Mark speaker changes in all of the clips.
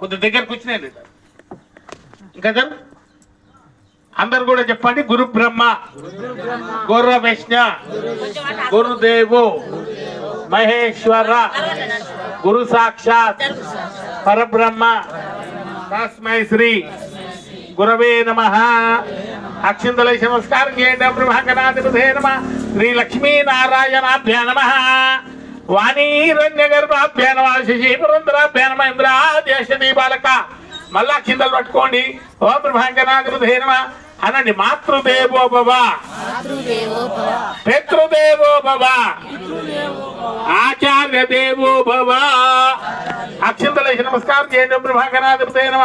Speaker 1: కొంత దగ్గర వచ్చినాయి ఇంకా అందరు కూడా చెప్పండి గురు బ్రహ్మ గుర్ర విష్ణ గురుదేవు మహేశ్వర గురు సాక్షాత్ పరబ్రహ్మ తాస్మై శ్రీ గురవే నమ అక్షింతలేశ నమస్కారం చేయండి బ్రహ్మకనాధిపతే నమ శ్రీ లక్ష్మీనారాయణాభ్య నమ వాణీరణ్యగర్భాభ్యాన మళ్ళా కిందలు పట్టుకోండి ఓ బ్రహ్మాంకనాగృధేనమ అనండి మాతృదేవో పితృదేవో ఆచార్య దేవో భవ అక్షింతలేసి నమస్కారం చేయండి బ్రహ్మాంకనాగృధేనమ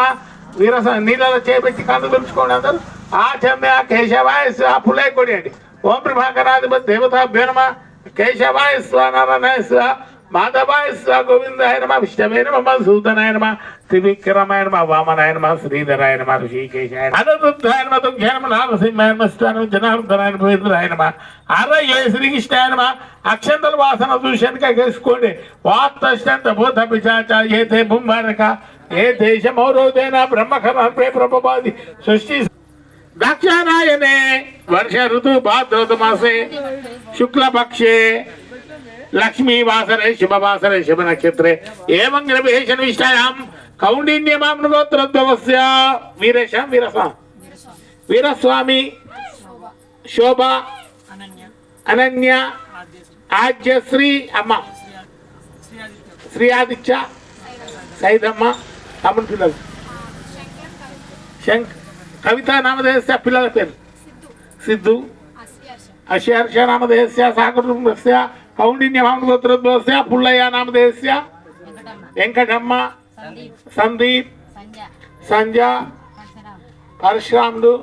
Speaker 1: వీర నీళ్ళలో చేపెట్టి కళ్ళు పెంచుకోండి అందరు ఆచమ్య కేశవాయ పులే కొడి అండి ఓం బ్రహ్మాంకనాధిపతి దేవతాభ్యో నమ కేశవాయ స్వామేశ్వర మాధవాయ స్వ గోవిందాయ నమ విష్ణవే నమ మధుసూదనాయ నమ త్రివిక్రమాయ నమ వామనాయ స్థానం జనార్దనాయ నమ వేంద్రాయ నమ అక్షంతల వాసన దూషణగా చేసుకోండి వాత్తష్టంత భూత పిచాచ ఏతే బుంబారక ఏ సృష్టి దక్షారాయణే వర్ష ఋతు భాద్రత మాసే శుక్లపక్షే లక్ష్మీవాసరే శుభవాసరే శుభ నక్షత్రే ఏమం గ్రభేషన్ విష్టాయాం కౌండిన్యమామృగోత్రద్వస్య వీరేశ వీరస వీరస్వామి శోభ అనన్య ఆజ్యశ్రీ అమ్మ శ్రీ ఆదిత్య సైదమ్మ తమ్ముడు పిల్లలు శంక్ కవిత నామదేశ పిల్లల పేరు సిద్ధు అశేర్ష నామదేశ సాగరస్య కౌండిన్య వామగోత్రోద్భవస్య పుల్లయ్య నామదేశ వెంకటమ్మ సందీప్ సంజ పరశురాముడు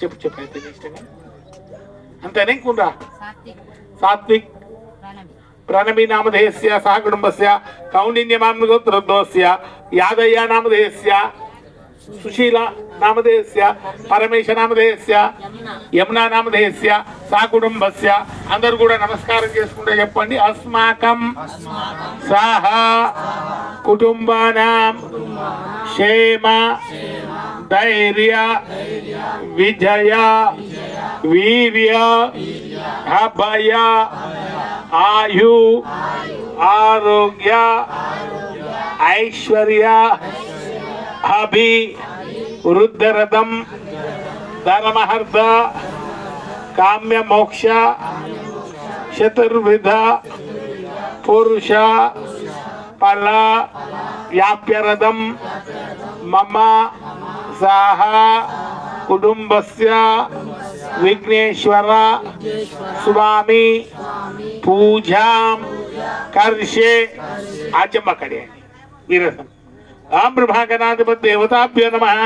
Speaker 1: చెప్పు చెప్పు అయితే అంతేనే ఇంకుందా సాత్విక్ ప్రణమి నామధేయస్య సాగుడుంబస్య కౌండిన్య మామగోత్రోద్భవస్య యాదయ్య నామధేయస్య సుశీల నామధేయస్య పరమేశ నామధేయస్య యమునా నామధేయస్య సా కుటుంబస్య అందరు కూడా నమస్కారం చేసుకుంటే చెప్పండి అస్మాకం సాహ కుటుంబానాం క్షేమ ధైర్య విజయ వీర్య అభయ ఆయు ఆరోగ్య ఐశ్వర్య అభి వృద్ధరథం ధర్మహర్త కామ్య మోక్ష చతుర్విధ పురుష ఫల వ్యాప్యరథం మమ సాహ కుటుంబస్య విఘ్నేశ్వర స్వామి పూజాం కర్షే ఆచమ్మ కడే आम्रभागनाधिपति देवताभ्य नमः